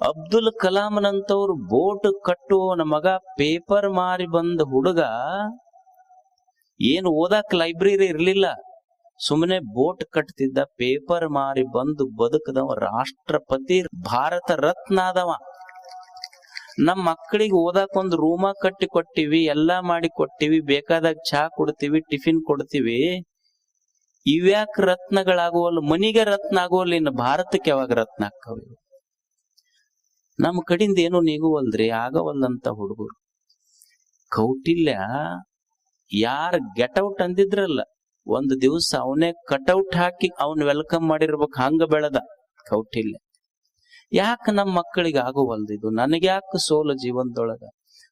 Abdul ಕಲಾಂನಂತವ್ರು boat ಕಟ್ಟುವವನ ಮಗ paper ಮಾರಿ ಬಂದ ಹುಡುಗ ಏನು ಓದಾಕ್ ಲೈಬ್ರರಿ ಇರ್ಲಿಲ್ಲ. ಸುಮ್ಮನೆ ಬೋಟ್ ಕಟ್ತಿದ್ದ ಪೇಪರ್ ಮಾರಿ ಬಂದು ಬದುಕದವ ರಾಷ್ಟ್ರಪತಿ, ಭಾರತ ರತ್ನ ಆದವ. ನಮ್ಮ ಮಕ್ಕಳಿಗೆ ಓದಾಕ್ ಒಂದು ರೂಮ ಕಟ್ಟಿ ಕೊಟ್ಟಿವಿ, ಎಲ್ಲಾ ಮಾಡಿ ಕೊಟ್ಟಿವಿ, ಬೇಕಾದಾಗ ಚಹಾ ಕೊಡ್ತೀವಿ, ಟಿಫಿನ್ ಕೊಡ್ತೀವಿ. ಇವ್ಯಾಕ್ ರತ್ನಗಳಾಗುವಲ್ಲ, ಮನಿಗೆ ರತ್ನ ಆಗುವಲ್ಲ ಇನ್ನು ಭಾರತಕ್ಕೆ ಯಾವಾಗ ರತ್ನ ಆಕ್ಕವ ಇವು? ನಮ್ ಕಡಿಂದ ಏನು ಆಗ ಆಗವಲ್ಲಂತ ಹುಡುಗರು. ಕೌಟಿಲ್ಯ ಯಾರ ಗೆಟೌಟ್ ಅಂದಿದ್ರಲ್ಲ, ಒಂದು ದಿವಸ ಅವನೇ ಕಟೌಟ್ ಹಾಕಿ ಅವನ್ ವೆಲ್ಕಮ್ ಮಾಡಿರ್ಬೇಕು ಹಂಗ ಬೆಳೆದ ಕೌಟಿಲ್ಯ. ಯಾಕೆ ನಮ್ಮ ಮಕ್ಕಳಿಗೆ ಆಗುವಲ್ದು ಇದು ನನಗೆ ಯಾಕೆ ಸೋಲು ಜೀವನದೊಳಗ?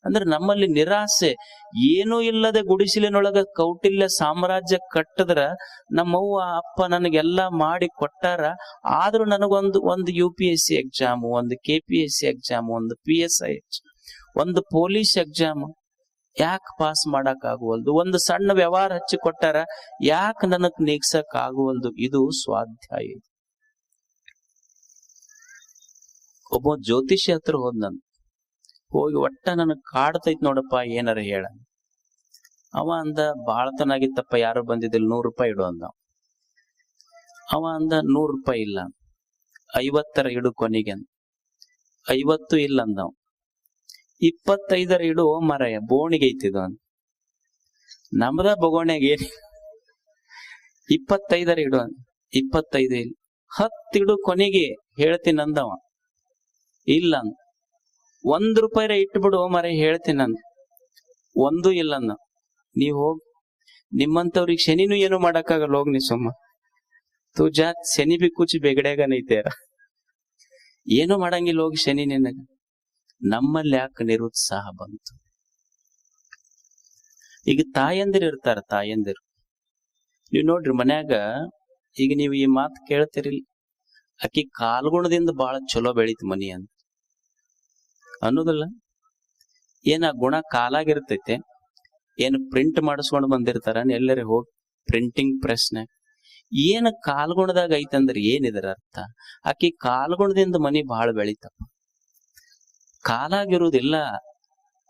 ಅಂದ್ರೆ ನಮ್ಮಲ್ಲಿ ನಿರಾಸೆ. ಏನೂ ಇಲ್ಲದೆ ಗುಡಿಸಿಲಿನೊಳಗ ಕೌಟಿಲ್ಯ ಸಾಮ್ರಾಜ್ಯ ಕಟ್ಟದ್ರ ನಮ್ಮವ್ವ ಅಪ್ಪ ನನಗೆಲ್ಲಾ ಮಾಡಿ ಕೊಟ್ಟಾರ. ಆದ್ರೂ ನನಗೊಂದು ಒಂದು U P S C exam ಒಂದು K P S C exam ಒಂದು ಪಿ ಎಸ್ ಐ ಎಚ್ ಒಂದು ಪೊಲೀಸ್ ಎಕ್ಸಾಮ್ ಯಾಕೆ ಪಾಸ್ ಮಾಡಕ್ ಆಗುವಲ್ದು ಒಂದು ಸಣ್ಣ ವ್ಯವಹಾರ ಹಚ್ಚಿ ಕೊಟ್ಟಾರ. ಯಾಕೆ ನನಗ್ ನೀಗ್ಸಕ್ ಆಗುವಲ್ದು ಇದು ಸ್ವಾಧ್ಯಾಯ. ಒಬ್ಬ ಜ್ಯೋತಿಷಿ ಹತ್ರ ಹೋದ್ ಹೋಗಿ ಒಟ್ಟ ನನಗೆ ಕಾಡ್ತೈತ್ ನೋಡಪ್ಪ, ಏನಾರ ಹೇಳ. ಅವ ಅಂದ, ಬಾಳತನಾಗಿತ್ತಪ್ಪ, ಯಾರು ಬಂದಿದ್ದಿಲ್ಲ, ನೂರು ರೂಪಾಯಿ ಇಡು ಅಂದ. ಅವ ಅಂದ, ನೂರು ರೂಪಾಯಿ ಇಲ್ಲ. ಐವತ್ತರ ಇಡು ಕೊನೆಗೆ ಅಂದ. ಐವತ್ತು ಇಲ್ಲ ಅಂದ ಇಪ್ಪತ್ತೈದರ ಇಡು ಮರಯ, ಬೋಣಿಗೆ ಐತಿದ ಅಂದ. ನಮ್ದ ಬಗೋಣ್ಯಾಗ ಏನ್ ಇಪ್ಪತ್ತೈದರ ಇಡು ಅಂದ. ಇಪ್ಪತ್ತೈದು ಇಲ್ಲ. ಹತ್ತಿಡು ಕೊನೆಗೆ, ಹೇಳ್ತೀನಿ ಅಂದವ. ಇಲ್ಲ ಅಂದ. ಒಂದ್ ರೂಪಾಯಿರ ಇಟ್ಬಿಡು ಮರೆ ಹೇಳ್ತೀನಿ ನಾನು. ಒಂದು ಇಲ್ಲ ನೀವ್ ಹೋಗ್, ನಿಮ್ಮಂತವ್ರಿಗೆ ಶನಿನೂ ಏನು ಮಾಡಕ್ಕಾಗಲ್ಲ, ಹೋಗ್ ನೀ ಸುಮ್ಮ ತೂ ಜಾತ್ ಶನಿ ಬಿ ಕುಚ್ ಬೆಗಡ್ಯಾಗ ನೈತೇರ ಏನು ಮಾಡಂಗಿಲ್ಲ, ಹೋಗಿ ಶನಿ ನಿನಗ ನಮ್ಮಲ್ಲಿ ಯಾಕೆ ನಿರುತ್ಸಾಹ ಬಂತು? ಈಗ ತಾಯಂದಿರು ಇರ್ತಾರ, ತಾಯಂದಿರು. ನೀವ್ ನೋಡ್ರಿ ಮನ್ಯಾಗ, ಈಗ ನೀವು ಈ ಮಾತು ಕೇಳ್ತಿರಿ ಅಕ್ಕಿ ಕಾಲ್ಗುಣದಿಂದ ಬಹಳ ಚಲೋ ಬೆಳೀತು ಮನಿ ಅಂತ ಅನ್ನೋದಿಲ್ಲ. ಏನ ಗುಣ ಕಾಲಾಗಿರ್ತೈತೆ, ಏನು ಪ್ರಿಂಟ್ ಮಾಡಿಸ್ಕೊಂಡು ಬಂದಿರ್ತಾರ ಎಲ್ಲರೇ ಹೋಗಿ ಪ್ರಿಂಟಿಂಗ್ ಪ್ರೆಸ್ನ ಏನ್ ಕಾಲ್ಗುಣದಾಗ ಐತಂದ್ರೆ ಏನಿದರ ಅರ್ಥ? ಆಕಿ ಕಾಲ್ಗುಣದಿಂದ ಮನಿ ಬಹಳ ಬೆಳಿತಪ್ಪ. ಕಾಲಾಗಿರುವುದಿಲ್ಲ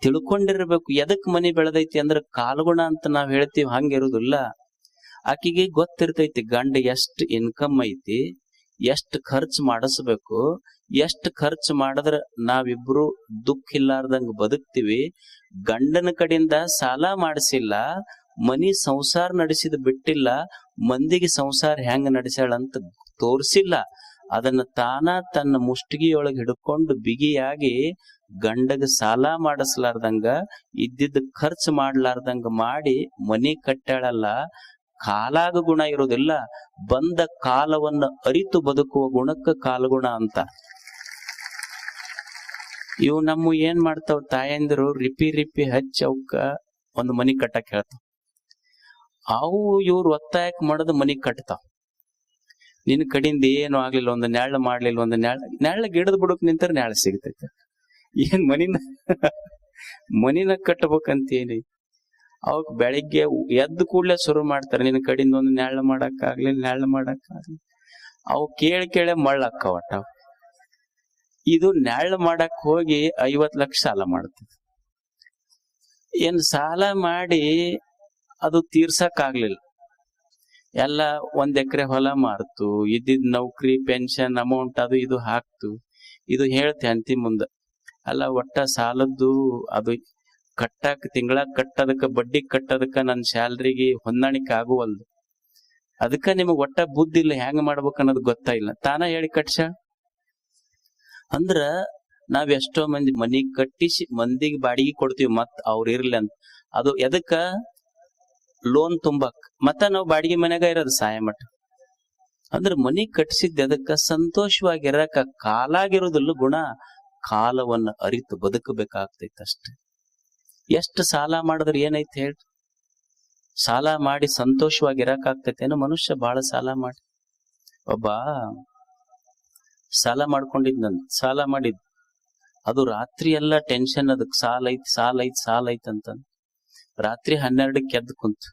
ತಿಳ್ಕೊಂಡಿರ್ಬೇಕು, ಎದಕ್ ಮನಿ ಬೆಳೆದೈತಿ ಅಂದ್ರೆ ಕಾಲ್ಗುಣ ಅಂತ ನಾವ್ ಹೇಳ್ತೀವಿ ಹಂಗಿರುವುದಿಲ್ಲ ಆಕಿಗೆ ಗೊತ್ತಿರ್ತೈತಿ ಗಂಡ ಎಷ್ಟ್ ಇನ್ಕಮ್ ಐತಿ, ಎಷ್ಟ್ ಖರ್ಚು ಮಾಡಿಸ್ಬೇಕು ಎಷ್ಟ್ ಖರ್ಚು ಮಾಡಿದ್ರ ನಾವಿಬ್ರು ದುಃಖ ಇಲ್ಲಾರ್ದಂಗ ಬದುಕ್ತಿವಿ. ಗಂಡನ ಕಡೆಯಿಂದ ಸಾಲ ಮಾಡಿಸಿಲ್ಲ, ಮನಿ ಸಂಸಾರ ನಡೆಸಿದ ಬಿಟ್ಟಿಲ್ಲ, ಮಂದಿಗೆ ಸಂಸಾರ ಹೆಂಗ್ ನಡೆಸ್ಯಾಳಂತ ತೋರಿಸಿಲ್ಲ. ಅದನ್ನ ತಾನ ತನ್ನ ಮುಷ್ಟಿಗೆಯೊಳಗೆ ಹಿಡ್ಕೊಂಡು ಬಿಗಿಯಾಗಿ ಗಂಡಗ ಸಾಲ ಮಾಡಿಸ್ಲಾರ್ದಂಗ, ಇದ್ದಿದ್ದ ಖರ್ಚು ಮಾಡ್ಲಾರ್ದಂಗ ಮಾಡಿ ಮನಿ ಕಟ್ಟಾಳಲ್ಲ ಕಾಲಾಗ ಗುಣ ಇರೋದಿಲ್ಲ. ಬಂದ ಕಾಲವನ್ನ ಅರಿತು ಬದುಕುವ ಗುಣಕ್ಕ ಕಾಲಗುಣ ಅಂತ. ಇವು ನಮ್ಮ ಏನ್ ಮಾಡ್ತಾವ ತಾಯಂದಿರು ರಿಪಿ ರಿಪಿ ಹಚ್ಚಿ ಅವಕ್ಕ ಒಂದು ಮನಿ ಕಟ್ಟಕ್ ಹೇಳ್ತಾವ. ಅವು ಇವ್ರು ಒತ್ತಾಯಕ್ ಮಾಡದ ಮನಿ ಕಟ್ತಾವ. ನಿನ್ ಕಡಿಂದ ಏನು ಆಗ್ಲಿಲ್ಲ, ಒಂದು ನೆಳ್ಳ ಮಾಡ್ಲಿಲ್ಲ, ಒಂದು ನೆಳ್ಳ ನೆಳ್ಳ ಗಿಡದ ಬುಡಕ್ ನಿಂತರ ನೆಳ್ಳ ಸಿಗ್ತೈತೆ. ಏನ್ ಮನಿನ ಮನಿನ ಕಟ್ಟಬೇಕಂತ ಏನಿ ಅವಕ್ ಬೆಳಿಗ್ಗೆ ಎದ್ದ ಕೂಡ್ಲೆ ಶುರು ಮಾಡ್ತಾರೆ. ನಿನ್ ಕಡಿಂದ ಒಂದು ನೆಳ್ಳ ಮಾಡಕ್ ಆಗ್ಲಿಲ್ಲ ನೆಳ್ಳ ಮಾಡಕ್ ಆಗ್ಲಿಲ್ಲ. ಅವು ಕೇಳಿ ಕೇಳಿ ಮಳ್ಳಕ್ಕ ಒಟ್ಟ ಇದು ನೆರಳ ಮಾಡಕ್ ಹೋಗಿ ಐವತ್ ಲಕ್ಷ ಸಾಲ ಮಾಡುತ್ತೆ. ಏನ್ ಸಾಲ ಮಾಡಿ ಅದು ತೀರ್ಸಕ್ ಆಗ್ಲಿಲ್ಲ. ಎಲ್ಲ ಒಂದ್ ಎಕರೆ ಹೊಲ ಮಾರ್ತು, ಇದ್ದಿದ್ ನೌಕರಿ, ಪೆನ್ಷನ್, ಅಮೌಂಟ್ ಅದು ಇದು ಹಾಕ್ತು. ಇದು ಹೇಳ್ತೆ ಅಂತಿ ಮುಂದ. ಅಲ್ಲ ಒಟ್ಟ ಸಾಲದ್ದು ಅದು ಕಟ್ಟಕ್ ತಿಂಗಳ ಕಟ್ಟದಕ್ಕ, ಬಡ್ಡಿ ಕಟ್ಟದಕ್ಕ ನನ್ನ ಸ್ಯಾಲ್ರಿಗೆ ಹೊಂದಾಣಿಕೆ ಆಗುವಲ್ದು. ಅದಕ್ಕ ನಿಮಗ್ ಒಟ್ಟ ಬುದ್ಧಿ ಇಲ್ಲ, ಹೆಂಗ್ ಮಾಡ್ಬೇಕು ಅನ್ನೋದು ಗೊತ್ತಾಯಿಲ್ಲ. ತಾನ ಹೇಳಿ ಕಟ್ಸ ಅಂದ್ರ ನಾವ್ ಎಷ್ಟೋ ಮಂದಿ ಮನಿ ಕಟ್ಟಿಸಿ ಮಂದಿಗೆ ಬಾಡಿಗೆ ಕೊಡ್ತೀವಿ ಮತ್ ಅವ್ರ ಇರ್ಲಿ ಅಂತ. ಅದು ಎದಕ್ಕ? ಲೋನ್ ತುಂಬಾಕ್. ಮತ್ತ ನಾವು ಬಾಡಿಗೆ ಮನ್ಯಾಗ ಇರೋದು ಸಹಾಯ ಮಠ ಅಂದ್ರ ಮನಿ ಕಟ್ಸಿದ್ ಎದಕ್ಕ? ಸಂತೋಷವಾಗಿರಕ ಕಾಲಾಗಿರೋದಿಲ್ಲ ಗುಣ. ಕಾಲವನ್ನ ಅರಿತು ಬದುಕಬೇಕಾಗ್ತೈತೆ ಅಷ್ಟೇ. ಎಷ್ಟು ಸಾಲ ಮಾಡಿದ್ರೆ ಏನೈತೆ ಹೇಳ್ರಿ ಸಾಲ ಮಾಡಿ ಸಂತೋಷವಾಗಿ ಇರಕಾಗ್ತೈತೇನೋ ಮನುಷ್ಯ ಬಹಳ ಸಾಲ ಮಾಡಿ. ಒಬ್ಬ ಸಾಲ ನಾನು, ಸಾಲ ಮಾಡಿದ್. ಅದು ರಾತ್ರಿ ಎಲ್ಲ ಟೆನ್ಷನ್ ಅದಕ್ಕೆ ಸಾಲ ಐತ್ ಸಾಲ ಐತ್ ಸಾಲ ಐತ್ ಅಂತ ರಾತ್ರಿ ಹನ್ನೆರಡಕ್ಕೆ ಎದ್ದು ಕುಂತು.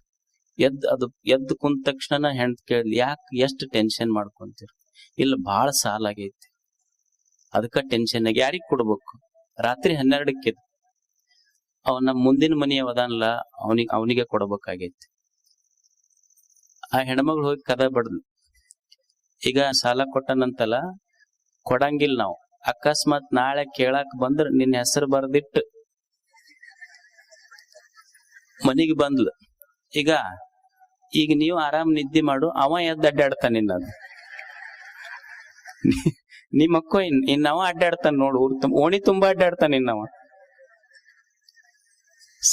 ಎದ್ ಅದು, ಎದ್ದು ಕುಂತ ತಕ್ಷಣ ಹೆಂಡ್ ಕೇಳಿದ್, ಯಾಕೆ ಎಷ್ಟು ಟೆನ್ಷನ್ ಮಾಡ್ಕೊಂತೀರ? ಇಲ್ಲ ಬಹಳ ಸಾಲ ಆಗೈತಿ. ಅದಕ್ಕ ಟೆನ್ಷನ್ ಆಗಿ ಯಾರಿಗ್ ಕೊಡ್ಬೇಕು? ರಾತ್ರಿ ಹನ್ನೆರಡಕ್ಕೆ ಅವನ ಮುಂದಿನ ಮನೆಯವ ಅವದಾನಲ್ಲ ಅವನಿಗೆ ಅವನಿಗೆ ಕೊಡ್ಬೇಕಾಗೈತಿ. ಆ ಹೆಣ್ಮಗಳು ಹೋಗಿ ಕದ ಬಡ್ದು. ಈಗ ಸಾಲ ಕೊಟ್ಟನಂತಲ್ಲ ಕೊಡಂಗಿಲ್ಲ ನಾವು. ಅಕಸ್ಮಾತ್ ನಾಳೆ ಕೇಳಾಕ್ ಬಂದ್ರ ನಿನ್ನ ಹೆಸರು ಬರ್ದಿಟ್ಟು ಮನಿಗೆ ಬಂದ್ಲು. ಈಗ ಈಗ ನೀವು ಆರಾಮ್ ನಿದ್ದೆ ಮಾಡು. ಅವ ಎದ್ದು ಅಡ್ಡಾಡ್ತಾನ ನಿನ್ನ ನಿಮ್ಮ ಅಕ್ಕ ಇನ್ ಇನ್ನವ ಅಡ್ಡಾಡ್ತಾನ ನೋಡು, ಊರ್ ತುಂಬ, ಓಣಿ ತುಂಬಾ ಅಡ್ಡಾಡ್ತಾನ ಇನ್ನವ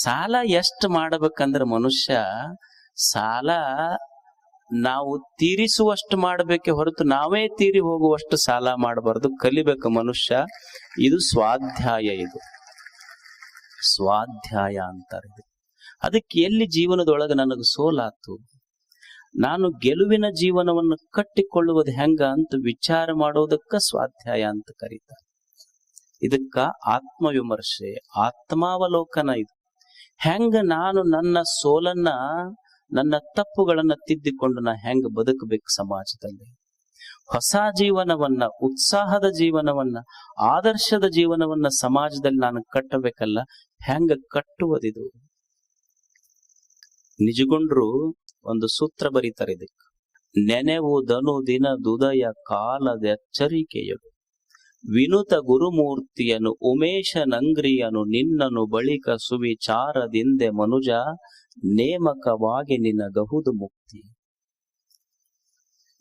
ಸಾಲ ಎಷ್ಟು ಮಾಡ್ಬೇಕಂದ್ರ ಮನುಷ್ಯ ಸಾಲ ನಾವು ತೀರಿಸುವಷ್ಟು ಮಾಡಬೇಕೆ ಹೊರತು ನಾವೇ ತೀರಿ ಹೋಗುವಷ್ಟು ಸಾಲ ಮಾಡಬಾರದು. ಕಲಿಬೇಕು ಮನುಷ್ಯ. ಇದು ಸ್ವಾಧ್ಯಾಯ ಇದು. ಸ್ವಾಧ್ಯಾಯ ಅಂತಾರೆ ಇದು. ಅದಕ್ಕೆ ಎಲ್ಲಿ ಜೀವನದೊಳಗೆ ನನಗೆ ಸೋಲಾತು? ನಾನು ಗೆಲುವಿನ ಜೀವನವನ್ನು ಕಟ್ಟಿಕೊಳ್ಳುವುದು ಹೆಂಗ ಅಂತ ವಿಚಾರ ಮಾಡೋದಕ್ಕ ಸ್ವಾಧ್ಯಾಯ ಅಂತ ಕರೀತಾರೆ. ಇದಕ್ಕ ಆತ್ಮವಿಮರ್ಶೆ, ಆತ್ಮಾವಲೋಕನ ಇದು. ಹೆಂಗ ನಾನು ನನ್ನ ಸೋಲನ್ನ ನನ್ನ ತಪ್ಪುಗಳನ್ನ ತಿದ್ದಿಕೊಂಡು ನಾ ಹೆಂಗ ಬದುಕಬೇಕು ಸಮಾಜದಲ್ಲಿ? ಹೊಸ ಜೀವನವನ್ನ, ಉತ್ಸಾಹದ ಜೀವನವನ್ನ, ಆದರ್ಶದ ಜೀವನವನ್ನ ಸಮಾಜದಲ್ಲಿ ನಾನು ಕಟ್ಟಬೇಕಲ್ಲ, ಹೆಂಗ ಕಟ್ಟುವುದಿದು ನಿಜಗೊಂಡ್ರು ಒಂದು ಸೂತ್ರ ಬರೀತಾರೆ ಇದಕ್ಕೆ. ನೆನೆವುದನು ದಿನ ದುದಯ ಕಾಲದ ಎಚ್ಚರಿಕೆಯು ವಿನುತ ಗುರುಮೂರ್ತಿಯನು ಉಮೇಶನಂಗ್ರಿಯನು ನಿನ್ನನು ಬಳಿಕ ಸುವಿಚಾರದಿಂದೆ ಮನುಜ ನೇಮಕವಾಗಿ ನಿನಗಹುದು ಮುಕ್ತಿ.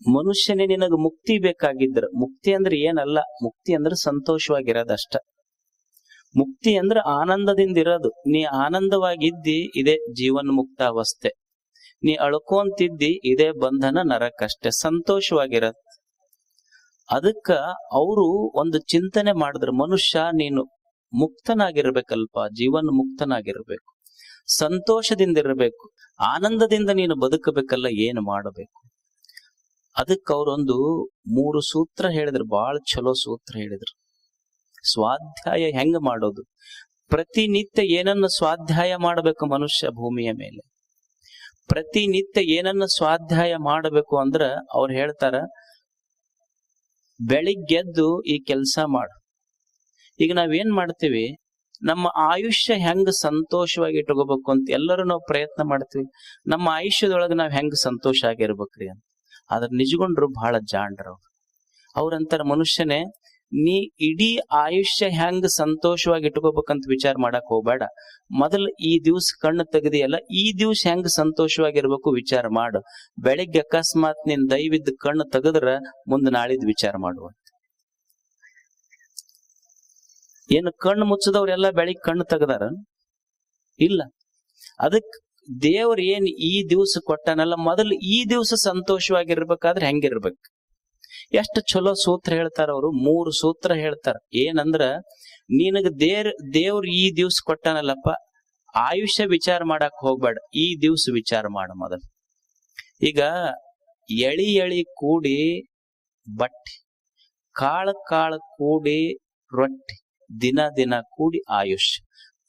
ಮನುಷ್ಯನೇ ನಿನಗ ಮುಕ್ತಿ ಬೇಕಾಗಿದ್ರ, ಮುಕ್ತಿ ಅಂದ್ರೆ ಏನಲ್ಲ, ಮುಕ್ತಿ ಅಂದ್ರೆ ಸಂತೋಷವಾಗಿರೋದಷ್ಟ. ಮುಕ್ತಿ ಅಂದ್ರೆ ಆನಂದದಿಂದ ಇರೋದು ನೀ ಆನಂದವಾಗಿದ್ದಿ, ಇದೇ ಜೀವನ್ ಮುಕ್ತ ಅವಸ್ಥೆ ನೀ ಅಳ್ಕೊಂತಿದ್ದಿ, ಇದೇ ಬಂಧನ ನರಕಷ್ಟೆ ಸಂತೋಷವಾಗಿರತ್ ಅದಕ್ಕ ಅವರು ಒಂದು ಚಿಂತನೆ ಮಾಡಿದ್ರು, ಮನುಷ್ಯ ನೀನು ಮುಕ್ತನಾಗಿರ್ಬೇಕಲ್ಪ ಜೀವನ್ ಮುಕ್ತನಾಗಿರ್ಬೇಕು ಸಂತೋಷದಿಂದ ಇರಬೇಕು ಆನಂದದಿಂದ ನೀನು ಬದುಕಬೇಕಲ್ಲ, ಏನು ಮಾಡಬೇಕು? ಅದಕ್ಕೆ ಅವರೊಂದು ಮೂರು ಸೂತ್ರ ಹೇಳಿದ್ರು ಬಹಳ ಚಲೋ ಸೂತ್ರ ಹೇಳಿದ್ರು. ಸ್ವಾಧ್ಯಾಯ ಹೆಂಗ ಮಾಡೋದು? ಪ್ರತಿನಿತ್ಯ ಏನನ್ನ ಸ್ವಾಧ್ಯಾಯ ಮಾಡಬೇಕು ಮನುಷ್ಯ ಭೂಮಿಯ ಮೇಲೆ? ಪ್ರತಿನಿತ್ಯ ಏನನ್ನ ಸ್ವಾಧ್ಯಾಯ ಮಾಡಬೇಕು ಅಂದ್ರ ಅವ್ರು ಹೇಳ್ತಾರ, ಬೆಳಿಗ್ಗೆದ್ದು ಈ ಕೆಲಸ ಮಾಡು. ಈಗ ನಾವೇನ್ ಮಾಡ್ತೀವಿ? ನಮ್ಮ ಆಯುಷ್ಯ ಹೆಂಗ್ ಸಂತೋಷವಾಗಿ ಇಟ್ಕೋಬೇಕು ಅಂತ ಎಲ್ಲರೂ ನಾವು ಪ್ರಯತ್ನ ಮಾಡ್ತೀವಿ. ನಮ್ಮ ಆಯುಷ್ಯದೊಳಗೆ ನಾವ್ ಹೆಂಗ್ ಸಂತೋಷ ಆಗಿರ್ಬೇಕ್ರಿ ಅಂತ. ಆದ್ರ ನಿಜಗೊಂಡ್ರು ಬಹಳ ಜಾಣ್ರು ಅವ್ರಂತಾರ ಮನುಷ್ಯನೇ, ನೀ ಇಡೀ ಆಯುಷ್ಯ ಹೆಂಗ್ ಸಂತೋಷವಾಗಿ ಇಟ್ಕೋಬೇಕಂತ ವಿಚಾರ ಮಾಡಕ್ ಹೋಗ್ಬೇಡ. ಮೊದಲು ಈ ದಿವ್ಸ ಕಣ್ಣು ತೆಗೆದಿಯಲ್ಲ, ಈ ದಿವ್ಸ ಹೆಂಗ್ ಸಂತೋಷವಾಗಿರ್ಬೇಕು ವಿಚಾರ ಮಾಡು. ಬೆಳಿಗ್ಗೆ ಅಕಸ್ಮಾತ್ ನಿನ್ ದಯವಿದ್ದ ಕಣ್ಣು ತೆಗೆದ್ರ ಮುಂದೆ ನಾಳಿದ್ ವಿಚಾರ ಮಾಡುವ. ಏನು ಕಣ್ಣು ಮುಚ್ಚದವ್ರೆಲ್ಲ ಬೆಳಿಗ್ಗೆ ಕಣ್ಣು ತೆಗದಾರ? ಇಲ್ಲ. ಅದಕ್ ದೇವ್ರ ಏನ್ ಈ ದಿವ್ಸ ಕೊಟ್ಟನಲ್ಲ, ಮೊದಲು ಈ ದಿವ್ಸ ಸಂತೋಷವಾಗಿರ್ಬೇಕಾದ್ರೆ ಹೆಂಗಿರ್ಬೇಕು? ಎಷ್ಟು ಚಲೋ ಸೂತ್ರ ಹೇಳ್ತಾರ ಅವರು, ಮೂರು ಸೂತ್ರ ಹೇಳ್ತಾರ. ಏನಂದ್ರ, ನಿನಗ ದೇರ್, ದೇವ್ರ ಈ ದಿವ್ಸ ಕೊಟ್ಟನಲ್ಲಪ್ಪ, ಆಯುಷ್ಯ ವಿಚಾರ ಮಾಡಕ್ ಹೋಗ್ಬೇಡ, ಈ ದಿವ್ಸ ವಿಚಾರ ಮಾಡ ಮೊದಲು. ಈಗ ಎಳಿ ಎಳಿ ಕೂಡಿ ಬಟ್ಟೆ, ಕಾಳ ಕಾಳ ಕೂಡಿ ರೊಟ್ಟಿ. ದಿನ ದಿನ ಕೂಡಿ ಆಯುಷ್.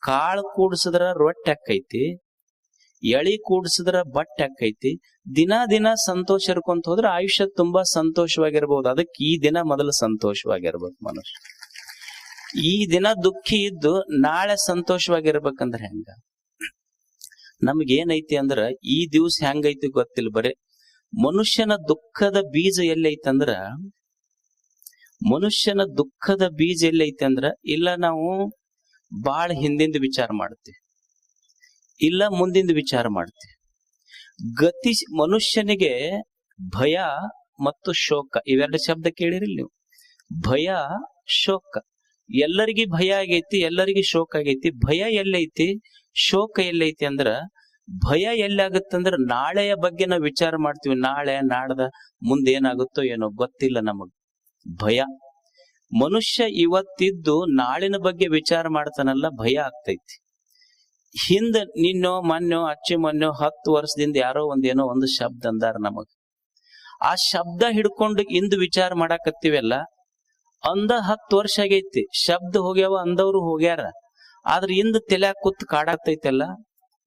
ಕಾಳು ಕೂಡಿಸಿದ್ರ ರೊಟ್ಟಿ ಹಾಕೈತಿ ಎಳಿ ಕೂಡಿಸಿದ್ರ ಬಟ್ಟೆ ಅಕ್ಕೈತಿ ದಿನ ದಿನ ಸಂತೋಷ ಇರ್ಕೊಂತ ಹೋದ್ರೆ ಆಯುಷ್ಯ ತುಂಬಾ ಸಂತೋಷವಾಗಿರ್ಬೋದು. ಅದಕ್ಕೆ ಈ ದಿನ ಮೊದಲು ಸಂತೋಷವಾಗಿರ್ಬೇಕು ಮನುಷ್ಯ. ಈ ದಿನ ದುಃಖಿ ಇದ್ದು ನಾಳೆ ಸಂತೋಷವಾಗಿರ್ಬೇಕಂದ್ರೆ ಹೆಂಗ? ನಮ್ಗೇನೈತಿ ಅಂದ್ರ ಈ ದಿವ್ಸ ಹೆಂಗೈತಿ ಗೊತ್ತಿಲ್ಲ ಬರೇ. ಮನುಷ್ಯನ ದುಃಖದ ಬೀಜ ಎಲ್ಲೈತಿ ಅಂದ್ರ ಮನುಷ್ಯನ ದುಃಖದ ಬೀಜ ಎಲ್ಲೈತೆ ಅಂದ್ರ, ಇಲ್ಲ ನಾವು ಬಾಳ ಹಿಂದಿಂದ ವಿಚಾರ ಮಾಡ್ತೀವಿ. ಇಲ್ಲ ಮುಂದಿಂದ ವಿಚಾರ ಮಾಡ್ತೀವಿ. ಗತಿ ಮನುಷ್ಯನಿಗೆ ಭಯ ಮತ್ತು ಶೋಕ, ಇವೆರಡು ಶಬ್ದ ಕೇಳಿರಿಲ್ಲ ನೀವು. ಭಯ, ಶೋಕ. ಎಲ್ಲರಿಗೂ ಭಯ ಆಗೈತಿ, ಎಲ್ಲರಿಗೂ ಶೋಕ ಆಗೈತಿ. ಭಯ ಎಲ್ಲೈತಿ, ಶೋಕ ಎಲ್ಲೈತಿ ಅಂದ್ರ, ಭಯ ಎಲ್ಲಾಗತ್ತಂದ್ರ ನಾಳೆಯ ಬಗ್ಗೆ ನಾವು ವಿಚಾರ ಮಾಡ್ತೀವಿ. ನಾಳೆ, ನಾಡ್ದ ಮುಂದೆ ಏನಾಗುತ್ತೋ ಏನೋ ಗೊತ್ತಿಲ್ಲ ನಮಗ್. ಭಯ. ಮನುಷ್ಯ ಇವತ್ತಿದ್ದು ನಾಳಿನ ಬಗ್ಗೆ ವಿಚಾರ ಮಾಡ್ತಾನಲ್ಲ, ಭಯ ಆಗ್ತೈತಿ. ಹಿಂದ ನಿನ್ನೋ, ಮೊನ್ನೋ, ಅಚ್ಚಿ, ಮೊನ್ನೋ, ಹತ್ತು ವರ್ಷದಿಂದ ಯಾರೋ ಒಂದೇನೋ ಒಂದು ಶಬ್ದ ಅಂದಾರ ನಮಗ. ಆ ಶಬ್ದ ಹಿಡ್ಕೊಂಡು ಇಂದು ವಿಚಾರ ಮಾಡಾಕತ್ತೀವಲ್ಲ, ಅಂದ ಹತ್ತು ವರ್ಷ ಆಗೈತಿ. ಶಬ್ದ ಹೋಗ್ಯಾವ, ಅಂದವ್ರು ಹೋಗ್ಯಾರ. ಆದ್ರ ಇಂದ ತಲ್ಯಾಗ ಕೂತ್ ಕಾಡಾಗ್ತೈತಲ್ಲ,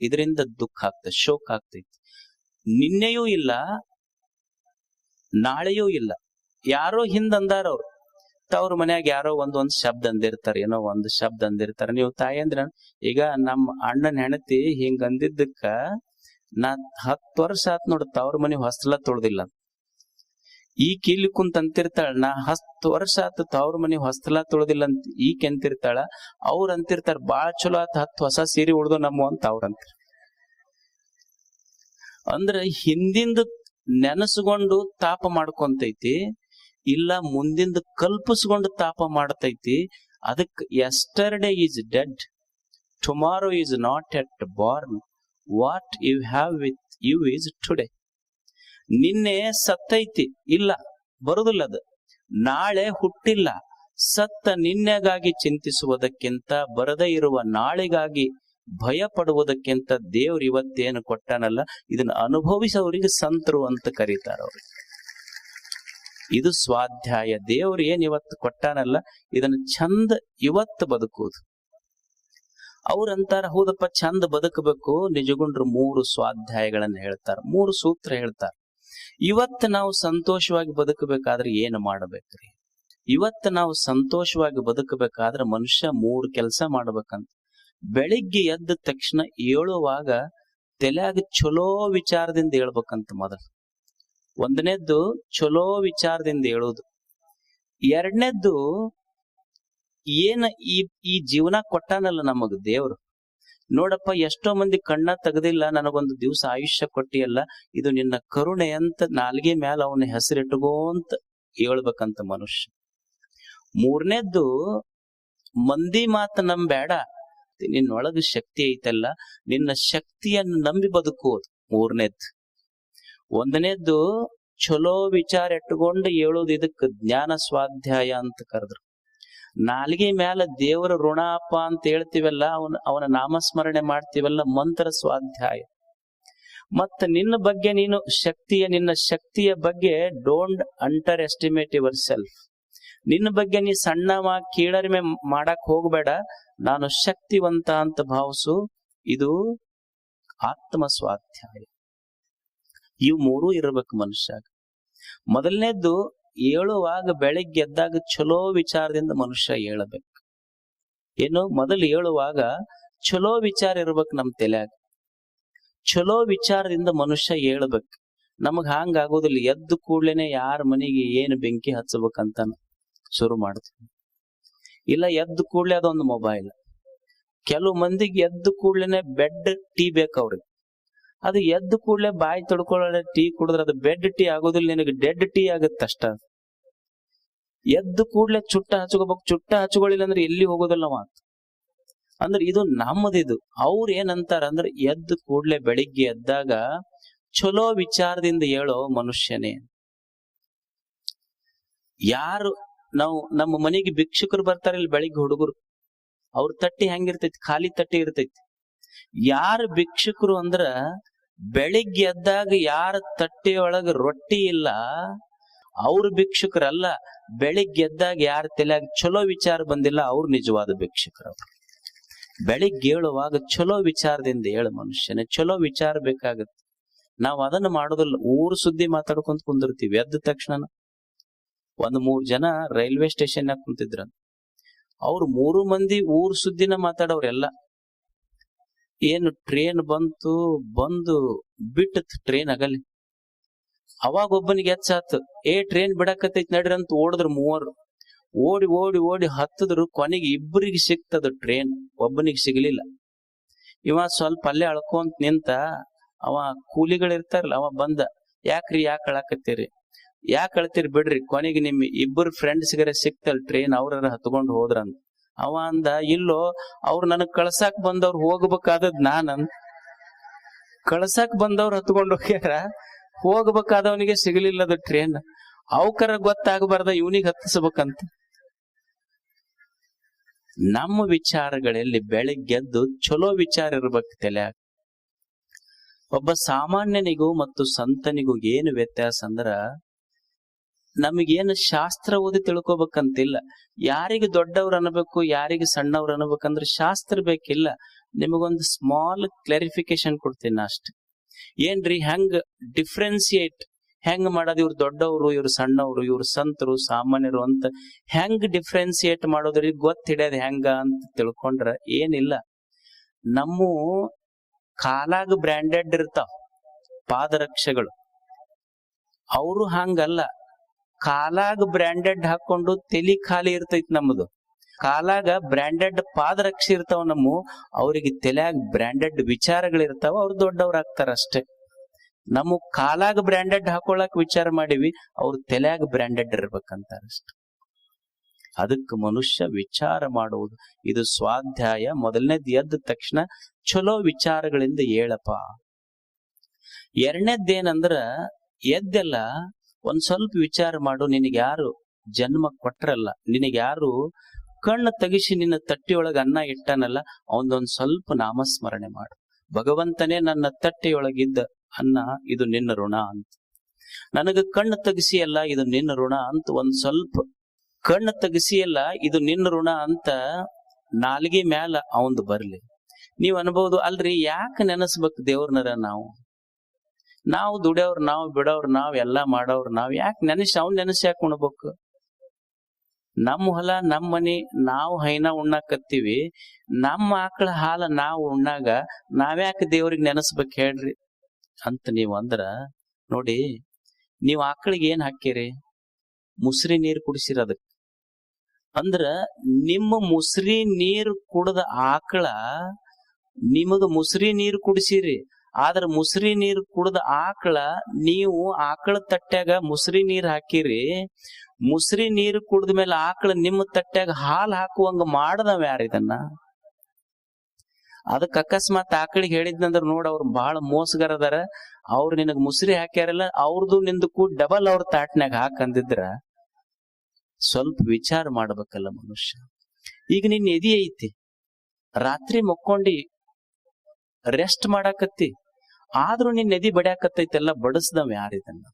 ಇದರಿಂದ ದುಃಖ ಆಗ್ತೈತಿ, ಶೋಕ ಆಗ್ತೈತಿ. ನಿನ್ನೆಯೂ ಇಲ್ಲ, ನಾಳೆಯೂ ಇಲ್ಲ. ಯಾರೋ ಹಿಂದಂದಾರ ಅವ್ರು. ತವ್ರ ಮನ್ಯಾಗ ಯಾರೋ ಒಂದ್ ಒಂದ್ ಶಬ್ದ ಅಂದಿರ್ತಾರ, ಏನೋ ಒಂದ್ ಶಬ್ದ ಅಂದಿರ್ತಾರ. ನೀವು ತಾಯಿ ಅಂದ್ರ ಈಗ ನಮ್ಮ ಅಣ್ಣನ ಹೆಣತಿ ಹಿಂಗ ಅಂದಿದ್ದಕ್ಕ, ನಾ ಹತ್ತು ವರ್ಷ ಆತ್ ನೋಡ್ ತವ್ರ ಮನೆ ಹೊಸ್ಲ ತೊಳ್ದಿಲ್ಲ. ಈ ಕೀಲಿ ಕುಂತ ಅಂತಿರ್ತಾಳ, ನಾ ಹತ್ತು ವರ್ಷ ಆತ ತವ್ರ ಮನೆ ಹೊಸ್ತಲ ತೊಳ್ದಿಲ್ಲ ಅಂತ ಈಕೆ ಅಂತಿರ್ತಾಳ ಅವ್ರ ಅಂತಿರ್ತಾರ, ಬಾಳ ಚಲೋ ಆತ ಹತ್ತು ಹೊಸ ಸೀರೆ ಉಳ್ದು ನಮ್ಮ ಅಂತ ಅವ್ರ ಅಂತ. ಅಂದ್ರ ಹಿಂದಿಂದ ನೆನಸ್ಕೊಂಡು ತಾಪ ಮಾಡ್ಕೊಂತೈತಿ ಇಲ್ಲ ಮುಂದಿಂದ ಕಲ್ಪಿಸ್ಕೊಂಡು ತಾಪ ಮಾಡ್ತೈತಿ. ಅದಕ್ yesterday is dead tomorrow is not yet born what you have with you is today ನಿನ್ನೆ ಸತ್ತೈತಿ, ಇಲ್ಲ, ಬರುದಿಲ್ಲ ಅದು. ನಾಳೆ ಹುಟ್ಟಿಲ್ಲ. ಸತ್ತ ನಿನ್ನೆಗಾಗಿ ಚಿಂತಿಸುವುದಕ್ಕಿಂತ, ಬರದೇ ಇರುವ ನಾಳೆಗಾಗಿ ಭಯ ಪಡುವುದಕ್ಕಿಂತ ದೇವ್ರು ಇವತ್ತೇನು ಕೊಟ್ಟನಲ್ಲ, ಇದನ್ನ ಅನುಭವಿಸೋರಿಗೆ ಸಂತರು ಅಂತ ಕರೀತಾರ ಅವ್ರು ಇದು ಸ್ವಾಧ್ಯಾಯ. ದೇವ್ರು ಏನ್ ಇವತ್ತು ಕೊಟ್ಟಾನಲ್ಲ, ಇದನ್ನ ಚಂದ ಇವತ್ತು ಬದುಕುವುದು. ಅವ್ರಂತಾರ, ಹೌದಪ್ಪ ಚಂದ ಬದುಕಬೇಕು, ನಿಜಗುಂಡ್ರು ಮೂರು ಸ್ವಾಧ್ಯಾಯಗಳನ್ನ ಹೇಳ್ತಾರ, ಮೂರು ಸೂತ್ರ ಹೇಳ್ತಾರ. ಇವತ್ತು ನಾವು ಸಂತೋಷವಾಗಿ ಬದುಕಬೇಕಾದ್ರೆ ಏನು ಮಾಡಬೇಕ್ರಿ? ಇವತ್ತು ನಾವು ಸಂತೋಷವಾಗಿ ಬದುಕಬೇಕಾದ್ರೆ ಮನುಷ್ಯ ಮೂರು ಕೆಲಸ ಮಾಡ್ಬೇಕಂತ. ಬೆಳಿಗ್ಗೆ ಎದ್ದ ತಕ್ಷಣ ಏಳುವಾಗ ತಲೆಯಾಗ ಚಲೋ ವಿಚಾರದಿಂದ ಹೇಳ್ಬೇಕಂತ ಮೊದಲು. ಒಂದನೇದ್ದು ಚಲೋ ವಿಚಾರದಿಂದ ಹೇಳೋದು ಎರಡನೇದ್ದು ಏನ ಈ ಈ ಜೀವನ ಕೊಟ್ಟಾನಲ್ಲ ನಮಗ್ ದೇವ್ರು. ನೋಡಪ್ಪ, ಎಷ್ಟೋ ಮಂದಿ ಕಣ್ಣ ತೆಗೆದಿಲ್ಲ, ನನಗೊಂದು ದಿವಸ ಆಯುಷ್ಯ ಕೊಟ್ಟಿಯಲ್ಲ, ಇದು ನಿನ್ನ ಕರುಣೆ ಅಂತ ನಾಲ್ಗೆ ಮ್ಯಾಲ ಅವನ ಹೆಸರಿಟ್ಕೋಂತ ಹೇಳ್ಬೇಕಂತ ಮನುಷ್ಯ. ಮೂರನೇದ್ದು, ಮಂದಿ ಮಾತ ನಂಬೇಡ ನಿನ್ನೊಳಗ ಶಕ್ತಿ ಐತಲ್ಲ, ನಿನ್ನ ಶಕ್ತಿಯನ್ನು ನಂಬಿ ಬದುಕೋದು ಮೂರನೇದ್ದು. ಒಂದನೇದ್ದು ಚಲೋ ವಿಚಾರ ಇಟ್ಟುಕೊಂಡು ಹೇಳೋದು ಇದಕ್ಕೆ ಜ್ಞಾನ ಸ್ವಾಧ್ಯಾಯ ಅಂತ ಕರೆದ್ರು. ನಾಲ್ಗೆ ಮ್ಯಾಲ ದೇವರ ಋಣಾಪ ಅಂತ ಹೇಳ್ತೀವಲ್ಲ, ಅವನ ಅವನ ನಾಮಸ್ಮರಣೆ ಮಾಡ್ತೀವಲ್ಲ, ಮಂತ್ರ ಸ್ವಾಧ್ಯಾಯ. ಮತ್ತ ನಿನ್ನ ಬಗ್ಗೆ ನೀನು ಶಕ್ತಿಯ, ನಿನ್ನ ಶಕ್ತಿಯ ಬಗ್ಗೆ don't underestimate yourself ನಿನ್ನ ಬಗ್ಗೆ ನೀ ಸಣ್ಣ ಕೀಳರಿಮೆ ಮಾಡಕ್ ಹೋಗ್ಬೇಡ, ನಾನು ಶಕ್ತಿವಂತ ಅಂತ ಭಾವಿಸು, ಇದು ಆತ್ಮ ಸ್ವಾಧ್ಯಾಯ ಇವು ಮೂರು ಇರಬೇಕು ಮನುಷ್ಯಾಗ. ಮೊದಲನೇದ್ದು ಏಳುವಾಗ ಬೆಳಿಗ್ಗೆ ಎದ್ದಾಗ ಚಲೋ ವಿಚಾರದಿಂದ ಮನುಷ್ಯ ಏಳಬೇಕು. ಏನು ಮೊದಲು ಏಳುವಾಗ ಚಲೋ ವಿಚಾರ ಇರ್ಬೇಕು ನಮ್ ತಲೆಯಾಗ. ಚಲೋ ವಿಚಾರದಿಂದ ಮನುಷ್ಯ ಏಳ್ಬೇಕು. ನಮಗ್ ಹಂಗ ಆಗೋದಿಲ್ಲ, ಎದ್ದು ಕೂಡ್ಲೇನೆ ಯಾರ ಮನೆಗೆ ಏನು ಬೆಂಕಿ ಹಚ್ಚಬೇಕಂತ ಶುರು ಮಾಡ್ತೀವಿ. ಇಲ್ಲ ಎದ್ದು ಕೂಡ್ಲೆ ಅದೊಂದು ಮೊಬೈಲ್. ಕೆಲವು ಮಂದಿಗೆ ಎದ್ದು ಕೂಡ್ಲೇನೆ ಬೆಡ್, ಟೀ ಬೇಕು ಅವ್ರಿಗೆ. ಅದು ಎದ್ದು ಕೂಡ್ಲೆ ಬಾಯಿ ತೊಡ್ಕೊಳ್ಳೋ ಟೀ ಕುಡಿದ್ರೆ ಅದು ಬೆಡ್ ಟೀ ಆಗೋದಿಲ್ಲ, ನಿನಗೆ ಡೆಡ್ ಟೀ ಆಗುತ್ತೆ ಅಷ್ಟ. ಎದ್ದು ಕೂಡ್ಲೆ ಚುಟ್ಟ ಹಚ್ಕೋಬೇಕು, ಚುಟ್ಟ ಹಚ್ಕೊಳ್ಳಿಲ್ಲ ಅಂದ್ರೆ ಎಲ್ಲಿ ಹೋಗೋದಿಲ್ಲ ಮಾತ್. ಅಂದ್ರೆ ಇದು ನಮ್ಮದಿದು. ಅವ್ರ ಏನಂತಾರ ಅಂದ್ರೆ ಎದ್ದು ಕೂಡ್ಲೆ ಬೆಳಿಗ್ಗೆ ಎದ್ದಾಗ ಚಲೋ ವಿಚಾರದಿಂದ ಹೇಳೋ ಮನುಷ್ಯನೇ. ಯಾರು ನಾವು ನಮ್ಮ ಮನೆಗೆ ಭಿಕ್ಷುಕರು ಬರ್ತಾರೆ ಇಲ್ಲಿ ಬೆಳಿಗ್ಗೆ ಹುಡುಗರು. ಅವ್ರ ತಟ್ಟಿ ಹೆಂಗಿರ್ತೈತಿ? ಖಾಲಿ ತಟ್ಟಿ ಇರ್ತೈತಿ. ಯಾರು ಭಿಕ್ಷುಕರು ಅಂದ್ರ ಬೆಳಿಗ್ಗೆ ಎದ್ದಾಗ ಯಾರ ತಟ್ಟೆಯೊಳಗೆ ರೊಟ್ಟಿ ಇಲ್ಲ, ಅವ್ರ ಭಿಕ್ಷುಕರಲ್ಲ. ಬೆಳಿಗ್ಗೆ ಎದ್ದಾಗ ಯಾರ ತಲೆಯಾಗ ಚಲೋ ವಿಚಾರ ಬಂದಿಲ್ಲ, ಅವ್ರು ನಿಜವಾದ ಭಿಕ್ಷುಕರು ಬೆಳಿಗ್ಗೆ ಹೇಳುವಾಗ ಚಲೋ ವಿಚಾರದಿಂದ ಹೇಳು ಮನುಷ್ಯನ ಚಲೋ ವಿಚಾರ ಬೇಕಾಗತ್ತೆ. ನಾವ್ ಅದನ್ನ ಮಾಡೋದಿಲ್ಲ, ಊರು ಸುದ್ದಿ ಮಾತಾಡ್ಕೊಂತ ಕುಂದಿರ್ತೀವಿ. ಎದ್ದ ತಕ್ಷಣ ಒಂದ್ ಮೂರ್ ಜನ ರೈಲ್ವೆ ಸ್ಟೇಷನ್ ಕುಂತಿದ್ರ ಅವ್ರು ಮೂರು ಮಂದಿ ಊರ್ ಸುದ್ದಿನ ಮಾತಾಡೋರೆಲ್ಲ. ಏನು ಟ್ರೇನ್ ಬಂತು, ಬಂದು ಬಿಟ್ಟತ್ ಟ್ರೇನ್ ಆಗಲಿ ಅವಾಗ ಒಬ್ಬನಿಗೆ ಎಚ್ಚಾತು ಏ ಟ್ರೈನ್ ಬಿಡಕತ್ತೈತಿ ನಡ್ರಿ ಅಂತ ಓಡಿದ್ರು ಮೂವರು. ಓಡಿ ಓಡಿ ಓಡಿ ಹತ್ತಿದ್ರು, ಕೊನೆಗೆ ಇಬ್ಬರಿಗೆ ಸಿಕ್ತದ ಟ್ರೇನ್ ಒಬ್ಬನಿಗೆ ಸಿಗಲಿಲ್ಲ. ಇವ ಸ್ವಲ್ಪ ಅಲ್ಲೇ ಅಳ್ಕೊಂತ ನಿಂತ, ಅವ ಕೂಲಿಗಳಿರ್ತಾರಲ್ಲ, ಅವ ಬಂದ, ಯಾಕ್ರಿ, ಯಾಕೆ ಅಳಕತ್ತೀರಿ? ಯಾಕೆ ಅಳ್ತೀರಿ ಬಿಡ್ರಿ, ಕೊನೆಗೆ ನಿಮ್ ಇಬ್ಬರು ಫ್ರೆಂಡ್ಸ್ಗರ ಸಿಕ್ತಲ್ ಟ್ರೈನ್ ಅವ್ರ ಹತ್ಕೊಂಡು ಹೋದ್ರಂತ. ಅವ ಅಂದ, ಇಲ್ಲೋ, ಅವ್ರು ನನಗ್ ಕಳ್ಸಾಕ್ ಬಂದವ್ರು ಹೋಗ್ಬೇಕಾದದ್ ನಾನಂದ ಕಳ್ಸಾಕ್ ಬಂದವ್ರು ಹತ್ಕೊಂಡು ಹೋಗ್ಯಾರ, ಹೋಗ್ಬೇಕಾದವನಿಗೆ ಸಿಗಲಿಲ್ಲದ ಟ್ರೇನ್ ಅವಕರ ಗೊತ್ತಾಗಬಾರ್ದ ಇವನಿಗೆ ಹತ್ತಿಸ್ಬೇಕಂತ. ನಮ್ಮ ವಿಚಾರಗಳಲ್ಲಿ ಬೆಳಿಗ್ಗೆದ್ದು ಚಲೋ ವಿಚಾರ ಇರ್ಬೇಕು ತಲೆ ಒಬ್ಬ ಸಾಮಾನ್ಯನಿಗೂ ಮತ್ತು ಸಂತನಿಗೂ ಏನು ವ್ಯತ್ಯಾಸ ಅಂದ್ರ ನಮಗೇನು ಶಾಸ್ತ್ರ ಓದಿ ತಿಳ್ಕೊಬೇಕಂತಿಲ್ಲ. ಯಾರಿಗೆ ದೊಡ್ಡವ್ರು ಅನ್ಬೇಕು ಯಾರಿಗೆ ಸಣ್ಣವ್ರು ಅನ್ಬೇಕಂದ್ರೆ ಶಾಸ್ತ್ರ ಬೇಕಿಲ್ಲ. ನಿಮಗೊಂದು ಸ್ಮಾಲ್ ಕ್ಲಾರಿಫಿಕೇಶನ್ ಕೊಡ್ತೀನಿ ಅಷ್ಟೆ. ಏನ್ರಿ ಹೆಂಗ್ ಡಿಫ್ರೆನ್ಸಿಯೇಟ್ ಹೆಂಗ್ ಮಾಡೋದು ಇವ್ರು ದೊಡ್ಡವರು, ಇವ್ರು ಸಣ್ಣವರು, ಇವ್ರು ಸಂತರು, ಸಾಮಾನ್ಯರು ಅಂತ ಹೆಂಗ್ ಡಿಫ್ರೆನ್ಸಿಯೇಟ್ ಮಾಡೋದ್ರಿ ಗೊತ್ತ ಹಿಡಿಯೋದು ಹೆಂಗ ಅಂತ ತಿಳ್ಕೊಂಡ್ರ ಏನಿಲ್ಲ. ನಮ್ಮ ಕಾಲಾಗ ಬ್ರ್ಯಾಂಡೆಡ್ ಇರ್ತಾವ ಪಾದರಕ್ಷೆಗಳು. ಅವರು ಹಂಗಲ್ಲ. ಕಾಲಾಗ ಬ್ರ್ಯಾಂಡೆಡ್ ಹಾಕೊಂಡು ತಲಿ ಖಾಲಿ ಇರ್ತೈತಿ ನಮ್ಮದು ಕಾಲಾಗ ಬ್ರ್ಯಾಂಡೆಡ್ ಪಾದರಕ್ಷಿ ಇರ್ತಾವ ನಮ್ಮ, ಅವ್ರಿಗೆ ತಲೆಯಾಗ ಬ್ರ್ಯಾಂಡೆಡ್ ವಿಚಾರಗಳಿರ್ತಾವ ಅವ್ರು ದೊಡ್ಡವ್ರ ಆಗ್ತಾರ ಅಷ್ಟೇ. ನಮ್ಮ ಕಾಲಾಗ ಬ್ರ್ಯಾಂಡೆಡ್ ಹಾಕೊಳಕ್ ವಿಚಾರ ಮಾಡಿವಿ, ಅವ್ರ ತಲೆಯಾಗ ಬ್ರ್ಯಾಂಡೆಡ್ ಇರ್ಬೇಕಂತಾರ ಅಷ್ಟೆ. ಅದಕ್ಕೆ ಮನುಷ್ಯ ವಿಚಾರ ಮಾಡುವುದು, ಇದು ಸ್ವಾಧ್ಯಾಯ, ಮೊದಲನೇದ್ ಎದ್ದ ತಕ್ಷಣ ಚಲೋ ವಿಚಾರಗಳಿಂದ ಹೇಳಪ್ಪ. ಎರಡನೇದ್ದೇನಂದ್ರ ಎದ್ದೆಲ್ಲ ಒಂದ್ ಸ್ವಲ್ಪ ವಿಚಾರ ಮಾಡು. ನಿನಗೆ ಯಾರು ಜನ್ಮ ಕೊಟ್ರಲ್ಲ, ನಿನಗೆ ಯಾರು ಕಣ್ಣು ತೆಗಿಸಿ ನಿನ್ನ ತಟ್ಟೆಯೊಳಗೆ ಅನ್ನ ಇಟ್ಟನಲ್ಲ, ಅವನದೊಂದ್ ಸ್ವಲ್ಪ ನಾಮಸ್ಮರಣೆ ಮಾಡು. ಭಗವಂತನೇ ನನ್ನ ತಟ್ಟೆಯೊಳಗಿದ್ದ ಅನ್ನ, ಇದು ನಿನ್ನ ಋಣ ಅಂತ. ನನಗ ಕಣ್ಣು ತೆಗಿಸಿ ಅಲ್ಲ, ಇದು ನಿನ್ನ ಋಣ ಅಂತ ಒಂದ್ ಸ್ವಲ್ಪ ಕಣ್ಣು ತೆಗಿಸಿ ಅಲ್ಲ, ಇದು ನಿನ್ನ ಋಣ ಅಂತ ನಾಲ್ಗೆ ಮ್ಯಾಲ ಅವಂದು ಬರ್ಲಿ. ನೀವ್ ಅನ್ಬಹುದು ಅಲ್ರಿ, ಯಾಕೆ ನೆನಸ್ಬೇಕು ದೇವ್ರನರ ನಾವು? ನಾವು ದುಡಿಯವ್ರು, ನಾವು ಬಿಡೋರು, ನಾವ್ ಎಲ್ಲಾ ಮಾಡೋರು, ನಾವ್ ಯಾಕೆ ನೆನೆಸಿ, ಅವ್ನ್ ನೆನೆಸಿ ಯಾಕೆ ಉಣ್ಬೇಕು? ನಮ್ಮ ಹೊಲ ನಮ್ಮ ಮನಿ, ನಾವು ಹೈನ ಉಣ್ಣಾಕತ್ತೀವಿ. ನಮ್ಮ ಆಕಳ ಹಾಲ ನಾವು ಉಣ್ಣಾಗ ನಾವ್ಯಾಕೆ ದೇವ್ರಿಗೆ ನೆನೆಸ್ಬೇಕು ಹೇಳ್ರಿ? ಅಂತ ನೀವ್ ಅಂದ್ರ, ನೋಡಿ, ನೀವ್ ಆಕಳಿಗೆ ಏನ್ ಹಾಕಿರಿ ಮುಸ್ರಿ ನೀರ್ ಕುಡಿಸಿರ ಅದಕ್. ಅಂದ್ರ, ನಿಮ್ಮ ಮುಸ್ರಿ ನೀರ್ ಕುಡದ ಆಕಳ ನಿಮಗ ಮುಸ್ರಿ ನೀರ್ ಕುಡಿಸಿರಿ. ಆದ್ರ ಮುಸ್ರಿ ನೀರ್ ಕುಡ್ದ ಆಕಳ, ನೀವು ಆಕಳ ತಟ್ಟ್ಯಾಗ ಮುಸ್ರಿ ನೀರ್ ಹಾಕಿರಿ. ಮುಸ್ರಿ ನೀರು ಕುಡ್ದ ಮೇಲೆ ಆಕಳ ನಿಮ್ಮ ತಟ್ಟ್ಯಾಗ ಹಾಲ್ ಹಾಕುವಂಗ ಮಾಡದವ ಯಾರ ಇದನ್ನ? ಅದಕ್ಕೆ ಅಕಸ್ಮಾತ್ ಆಕಳಿಗೆ ಹೇಳಿದ್ನಂದ್ರ ನೋಡ್ ಅವ್ರು ಬಹಳ ಮೋಸಗಾರ ಅದಾರ. ಅವ್ರು ನಿನಗ್ ಮುಸ್ರಿ ಹಾಕ್ಯಾರಲ್ಲ ಅವ್ರದ್ದು ನಿಂದಕ್ಕೂ ಡಬಲ್ ಅವ್ರ ತಾಟ್ನ್ಯಾಗ ಹಾಕಂದಿದ್ರ ಸ್ವಲ್ಪ ವಿಚಾರ ಮಾಡ್ಬೇಕಲ್ಲ ಮನುಷ್ಯ. ಈಗ ನಿನ್ ಎದಿ ಐತಿ. ರಾತ್ರಿ ಮಕ್ಕೊಂಡಿ ರೆಸ್ಟ್ ಮಾಡಾಕತ್ತಿ. ಆದ್ರೂ ನಿನ್ ನದಿ ಬಡ್ಯಾಕತ್ತೈತೆಲ್ಲ ಬಡಸ್ದವ್ ಯಾರಿದನ್ನ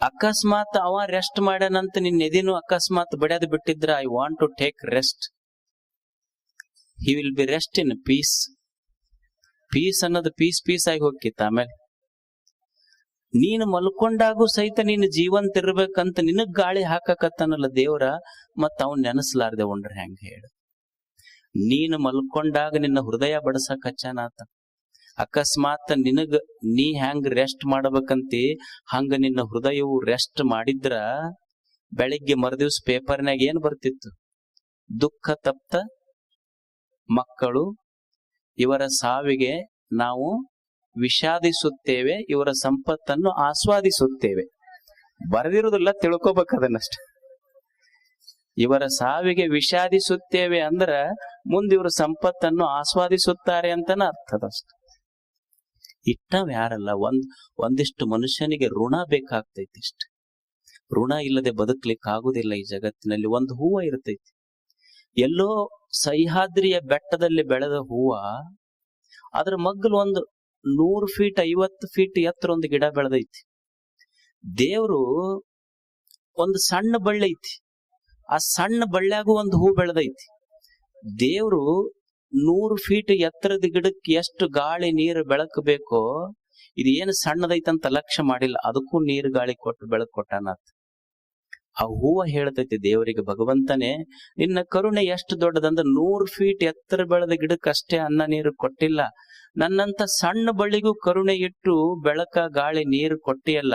ಅಕಸ್ಮಾತ್ ಅವ ರೆಸ್ಟ್ ಮಾಡ್ಯಾನಂತ ನಿನ್ ನದಿನು ಅಕಸ್ಮಾತ್ ಬಡ್ಯಾದ್ ಬಿಟ್ಟಿದ್ರ I want to take rest he will be rest in peace peace ಅನ್ನೋದು ಪೀಸ್ ಪೀಸ್ ಆಗಿ ಹೋಗಿತ್ತ ಆಮೇಲೆ. ನೀನು ಮಲ್ಕೊಂಡಾಗೂ ಸಹಿತ ನೀನು ಜೀವಂತ ಇರ್ಬೇಕಂತ ನಿನಗ್ ಗಾಳಿ ಹಾಕಕತ್ತನಲ್ಲ ದೇವ್ರ, ಮತ್ತ ಅವನ್ ನೆನಸ್ಲಾರ್ದೆ ಉಂಡ್ರೆ ಹೆಂಗ ಹೇಳು? ನೀನು ಮಲ್ಕೊಂಡಾಗ ನಿನ್ನ ಹೃದಯ ಬಡಸಕ್ ಹಚ್ಚಾನಾತ ಅಕಸ್ಮಾತ್ ನಿನಗ ನೀ ಹೆಂಗ್ ರೆಸ್ಟ್ ಮಾಡಬೇಕಂತಿ? ಹಂಗ ನಿನ್ನ ಹೃದಯವು ರೆಸ್ಟ್ ಮಾಡಿದ್ರ ಬೆಳಿಗ್ಗೆ ಮರದಿವ್ಸ ಪೇಪರ್ನಾಗ ಏನ್ ಬರ್ತಿತ್ತು? ದುಃಖ ತಪ್ತ ಮಕ್ಕಳು, ಇವರ ಸಾವಿಗೆ ನಾವು ವಿಷಾದಿಸುತ್ತೇವೆ, ಇವರ ಸಂಪತ್ತನ್ನು ಆಸ್ವಾದಿಸುತ್ತೇವೆ. ಬರೆದಿರುವುದಿಲ್ಲ ತಿಳ್ಕೊಬೇಕದನ್ನಷ್ಟ ಇವರ ಸಾವಿಗೆ ವಿಷಾದಿಸುತ್ತೇವೆ ಅಂದ್ರ ಮುಂದೆ ಇವರು ಸಂಪತ್ತನ್ನು ಆಸ್ವಾದಿಸುತ್ತಾರೆ ಅಂತನ ಅರ್ಥದಷ್ಟ ಇಟ್ಟವ್ ಯಾರಲ್ಲ, ಒಂದ್, ಒಂದಿಷ್ಟು ಮನುಷ್ಯನಿಗೆ ಋಣ ಬೇಕಾಗ್ತೈತಿ ಇಷ್ಟ. ಋಣ ಇಲ್ಲದೆ ಬದುಕ್ಲಿಕ್ಕೆ ಆಗುದಿಲ್ಲ ಈ ಜಗತ್ತಿನಲ್ಲಿ, ಒಂದು ಹೂವ ಇರ್ತೈತಿ. ಎಲ್ಲೋ ಸಹ್ಯಾದ್ರಿಯ ಬೆಟ್ಟದಲ್ಲಿ ಬೆಳೆದ ಹೂವ, ಅದ್ರ ಮಗ್ಗಲು ಒಂದು ನೂರು ಫೀಟ್ ಐವತ್ತು ಫೀಟ್ ಎತ್ತರ ಒಂದು ಗಿಡ ಬೆಳೆದೈತಿ. ದೇವ್ರು ಒಂದು ಸಣ್ಣ ಬಳ್ಳಿ ಐತಿ. ಆ ಸಣ್ಣ ಬಳ್ಳಿಯಾಗೂ ಒಂದು ಹೂ ಬೆಳೆದೈತಿ. ದೇವ್ರು ನೂರು ಫೀಟ್ ಎತ್ತರದ ಗಿಡಕ್ಕೆ ಎಷ್ಟು ಗಾಳಿ ನೀರು ಬೆಳಕು ಬೇಕೋ ಇದು ಏನು ಸಣ್ಣದೈತಂತ ಲಕ್ಷ್ಯ ಮಾಡಿಲ್ಲ. ಅದಕ್ಕೂ ನೀರು ಗಾಳಿ ಕೊಟ್ಟು ಬೆಳಕು ಕೊಟ್ಟಾನತ್ ಆ ಹೂವ ಹೇಳ್ತೈತಿ, ದೇವರಿಗೆ ಭಗವಂತನೇ, ನಿನ್ನ ಕರುಣೆ ಎಷ್ಟು ದೊಡ್ಡದಂದ್ರೆ ನೂರು ಫೀಟ್ ಎತ್ತರ ಬೆಳೆದ ಗಿಡಕ್ಕೆ ಅಷ್ಟೇ ಅನ್ನ ನೀರು ಕೊಟ್ಟಿಲ್ಲ. ನನ್ನಂತ ಸಣ್ಣ ಬಳ್ಳಿಗೂ ಕರುಣೆ ಇಟ್ಟು ಬೆಳಕ, ಗಾಳಿ, ನೀರು ಕೊಟ್ಟಿಯಲ್ಲ,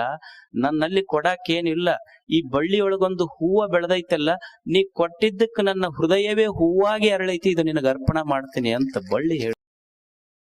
ನನ್ನಲ್ಲಿ ಕೊಡಾಕೇನಿಲ್ಲ. ಈ ಬಳ್ಳಿಯೊಳಗೊಂದು ಹೂವ ಬೆಳೆದೈತಲ್ಲ, ನೀ ಕೊಟ್ಟಿದ್ದಕ್ಕೆ ನನ್ನ ಹೃದಯವೇ ಹೂವಾಗಿ ಅರಳೈತಿ, ಇದು ನಿನಗೆ ಅರ್ಪಣೆ ಮಾಡ್ತೀನಿ ಅಂತ ಬಳ್ಳಿ ಹೇಳಿ